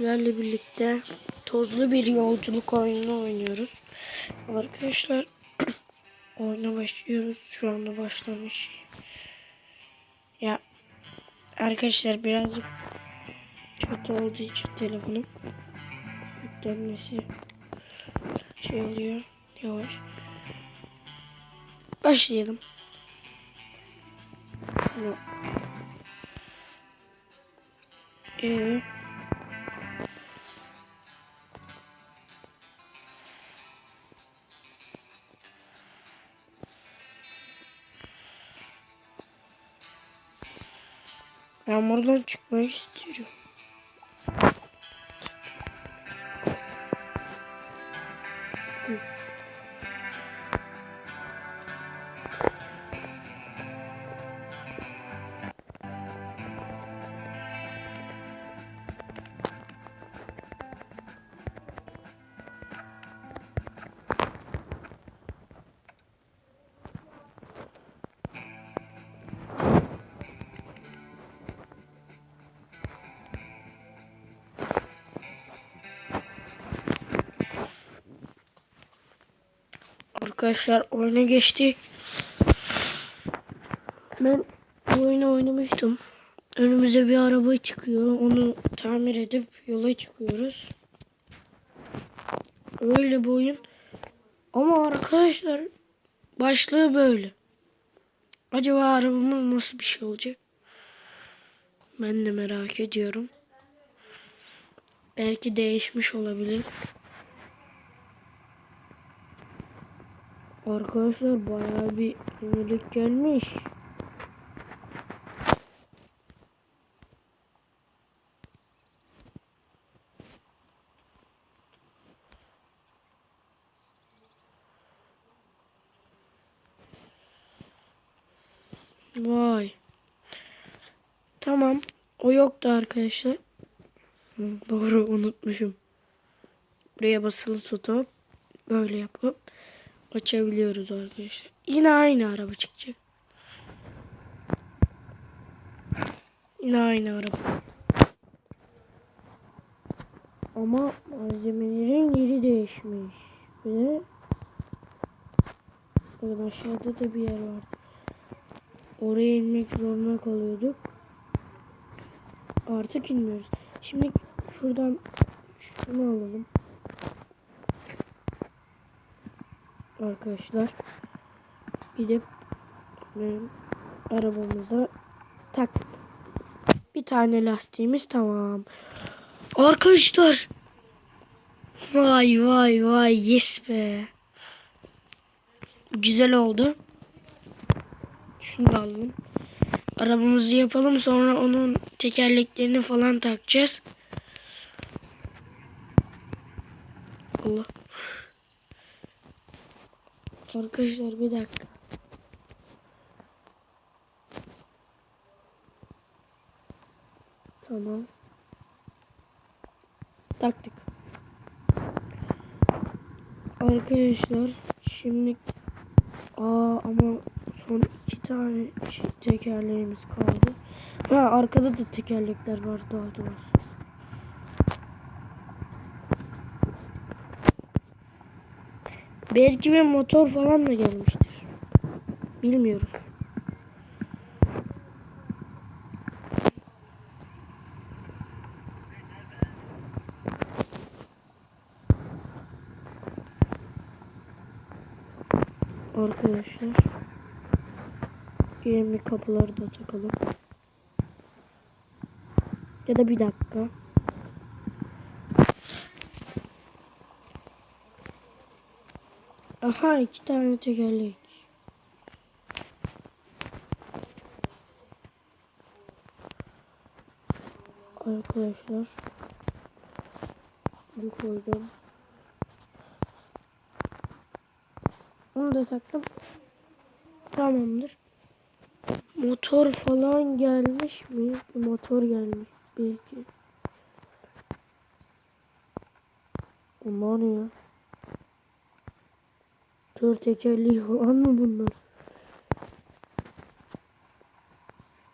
sizlerle birlikte tozlu bir yolculuk oyunu oynuyoruz. Arkadaşlar oyuna başlıyoruz. Şu anda başlamış. Ya arkadaşlar birazcık kötü olduğu için telefonum yüklenmesi şey oluyor. Yavaş. Başlayalım. Tamam. Ee, Yağmurdan çıkmayı istiyorum. Arkadaşlar oyuna geçtik. Ben bu oyunu oynamıştım. Önümüze bir araba çıkıyor. Onu tamir edip yola çıkıyoruz. Öyle bir oyun. Ama arkadaşlar başlığı böyle. Acaba arabamın nasıl bir şey olacak? Ben de merak ediyorum. Belki değişmiş olabilir. Arkadaşlar bayağı bir yenilik gelmiş. Vay. Tamam. O yoktu arkadaşlar. Hı, Doğru unutmuşum. Buraya basılı tutup böyle yapıp açabiliyoruz arkadaşlar. Yine aynı araba çıkacak. Yine aynı araba. Ama malzemelerin yeri değişmiş. Ve bakın aşağıda da bir yer var. Oraya inmek zorunda kalıyorduk. Artık inmiyoruz. Şimdi şuradan şunu alalım. Arkadaşlar gidip benim arabamıza taktık. Bir tane lastiğimiz tamam. Arkadaşlar vay vay vay yes be. Güzel oldu. Şunu da alalım. Arabamızı yapalım sonra onun tekerleklerini falan takacağız. Allah. Arkadaşlar bir dakika. Tamam. Taktık. Arkadaşlar şimdi aa ama son iki tane tekerleğimiz kaldı. Ha arkada da tekerlekler var daha doğrusu. Belki bir motor falan da gelmiştir. Bilmiyoruz. Arkadaşlar. Bir kapıları da takalım. Ya da bir dakika. Aha iki tane tekerlek. Arkadaşlar. Bu koydum. Onu da taktım. Tamamdır. Motor falan gelmiş mi? Motor gelmiş. Belki. Onlar ne ya? Tır tekerleği falan mı bunlar?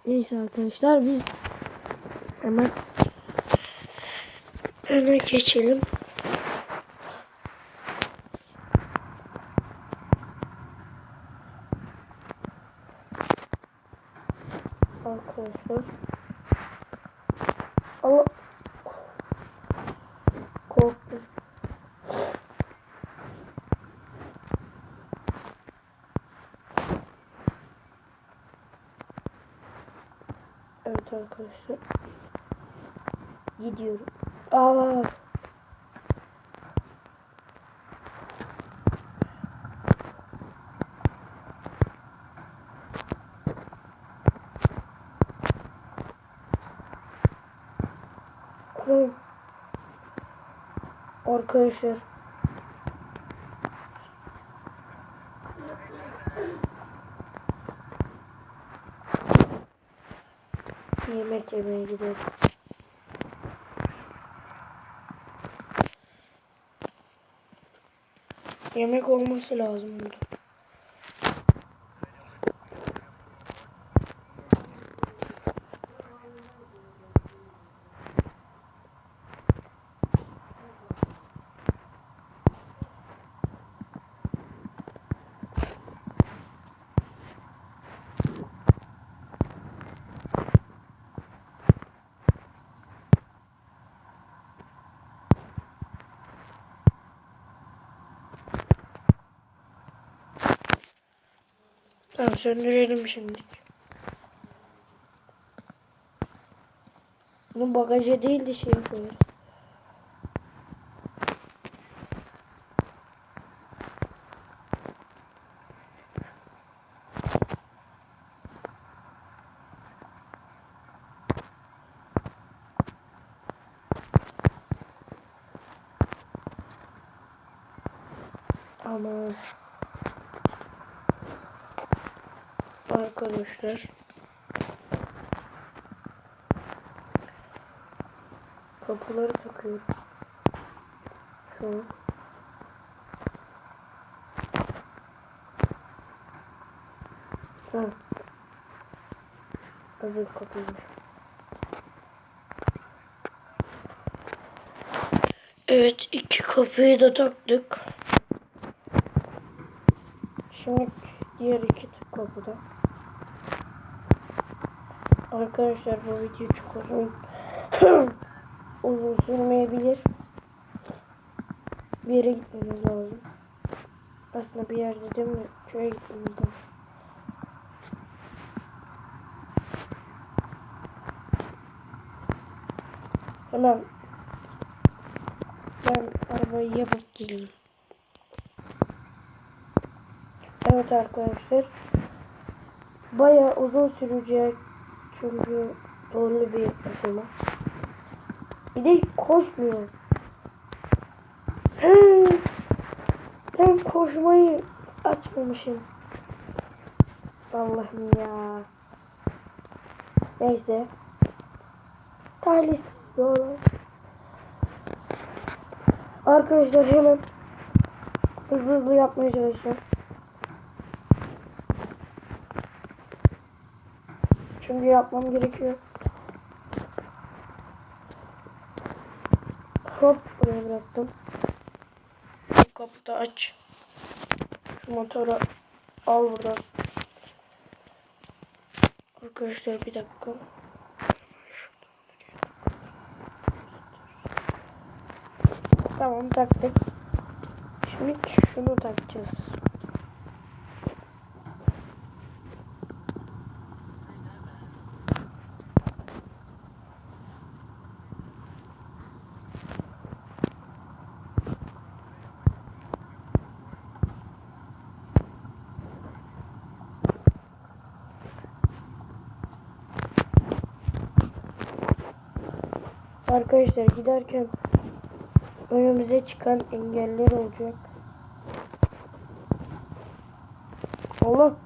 Neyse arkadaşlar biz hemen Öne geçelim. Arkadaşlar. Allah. Korktum. Evet arkadaşlar. Gidiyorum. Hı. Arkadaşlar. Yemeye gidelim. Yemek olması lazım burada. Tamam söndürelim şimdi. Bunu bagaja değil de şey koyarız. Ama arkadaşlar kapıları takıyorum. Şu an. Ha. Öbür kapıymış. Evet iki kapıyı da taktık. Şimdi diğer iki kapıda. Arkadaşlar bu video çok uzun uzun sürmeyebilir. Bir yere gitmemiz lazım. Aslında bir yerde değil mi? Köye gitmemiz lazım. Hemen ben arabayı yapıp geleyim. Evet arkadaşlar. Baya uzun sürecek. Çünkü zorlu bir aşama. Bir de koşmuyor. Ben koşmayı açmamışım. Allah'ım ya. Neyse. Talihsiz bir. Arkadaşlar hemen hızlı hızlı yapmaya çalışacağım. Çünkü yapmam gerekiyor. Hop buraya bıraktım. Bu kapıda aç. Şu motoru al buradan. Arkadaşlar bir dakika. Tamam taktık. Şimdi şunu takacağız. Arkadaşlar giderken önümüze çıkan engeller olacak. Allah.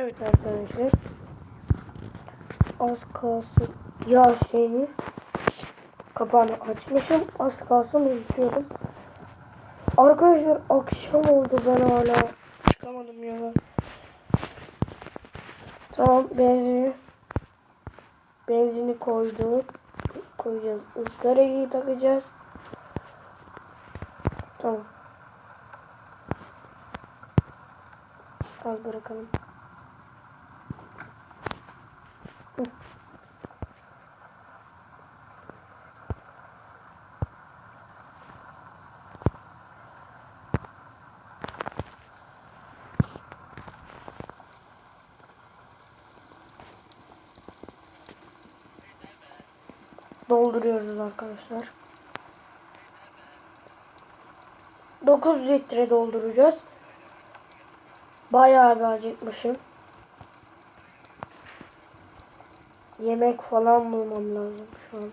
Evet arkadaşlar. Az kalsın yağ şeyini kapağını açmışım. Az kalsın unutuyordum. Arkadaşlar akşam oldu ben hala çıkamadım ya. Tamam benzini benzini koyduk. Koyacağız. ızgarayı takacağız. Tamam. Az bırakalım. Dolduruyoruz arkadaşlar. 9 litre dolduracağız. Bayağı bir acıkmışım. Yemek falan bulmam lazım şu an.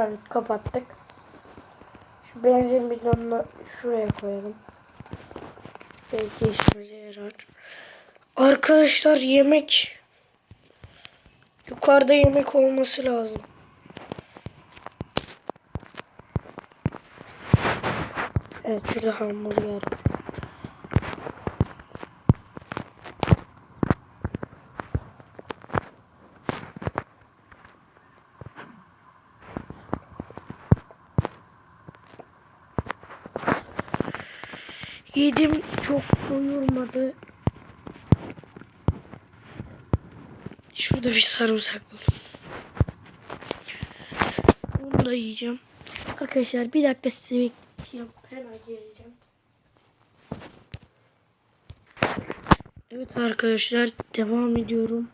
Evet kapattık. Şu benzin bidonunu şuraya koyalım. Belki işimize yarar. Arkadaşlar yemek. Yukarıda yemek olması lazım. Evet şurada hamburger. Yedim çok doyurmadı. Şurada bir sarımsak buldum. Bunu da yiyeceğim. Arkadaşlar bir dakika size bekleyeceğim. Hemen geleceğim. Evet arkadaşlar devam ediyorum.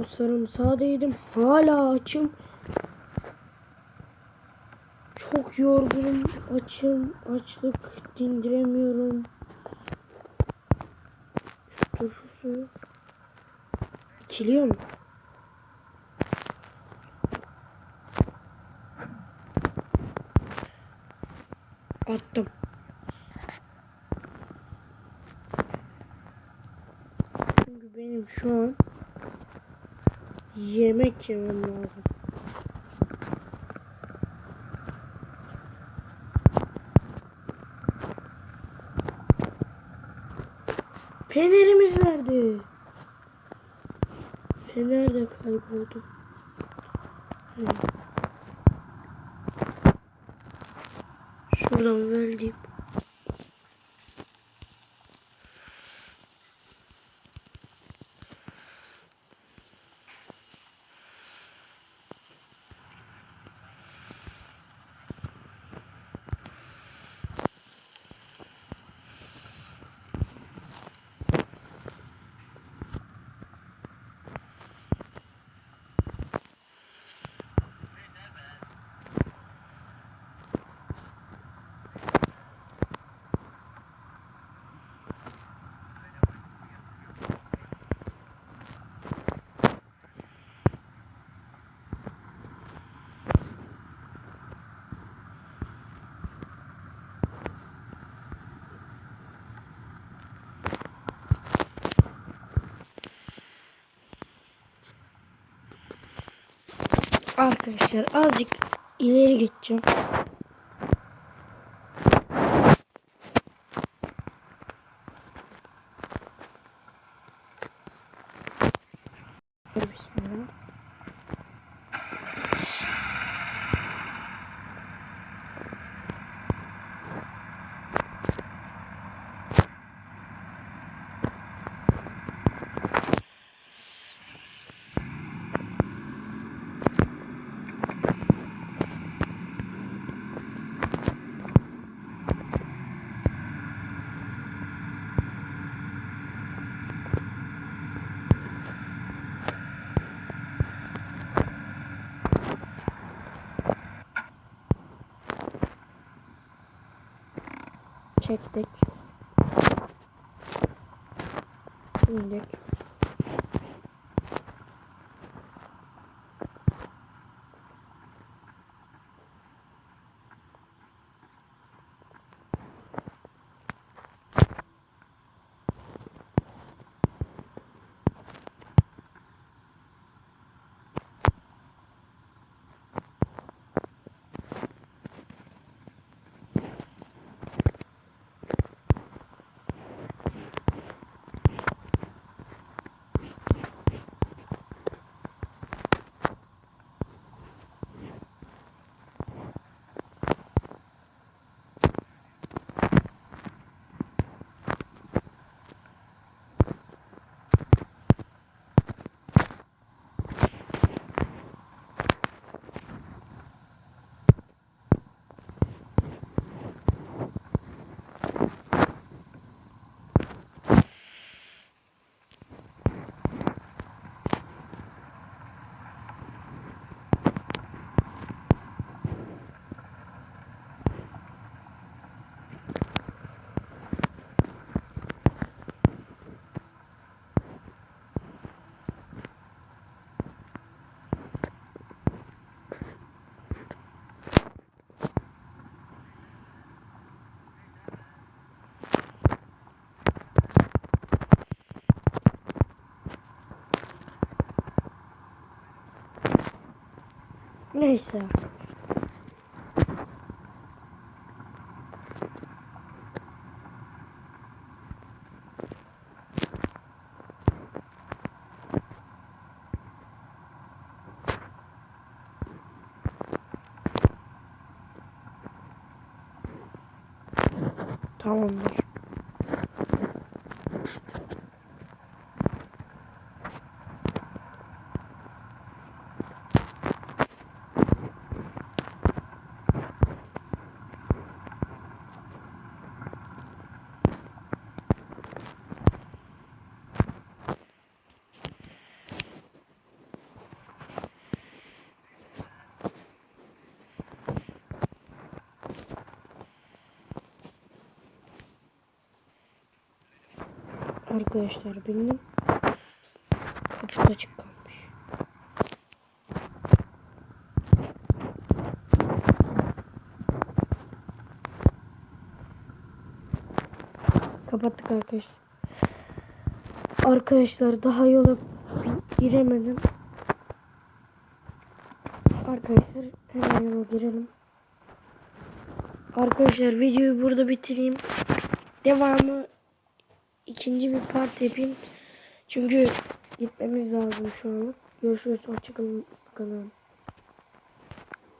O sarımsağı da yedim. Hala açım. Çok yorgunum, açım, açlık dindiremiyorum. Şu turşusu içiliyor mu? Attım. Çünkü benim şu an yemek yemem lazım. Fenerimiz nerede? Fener de kayboldu. Şuradan verdim. Arkadaşlar azıcık ileri geçeceğim. Çektik. İndik. Neyse. Tamamdır. Arkadaşlar benim kapı açık kalmış. Kapattık arkadaşlar. Arkadaşlar daha yola giremedim. Arkadaşlar hemen yola girelim. Arkadaşlar videoyu burada bitireyim. Devamı ikinci bir part yapayım. Çünkü gitmemiz lazım şu an. Görüşürüz. Hoşçakalın.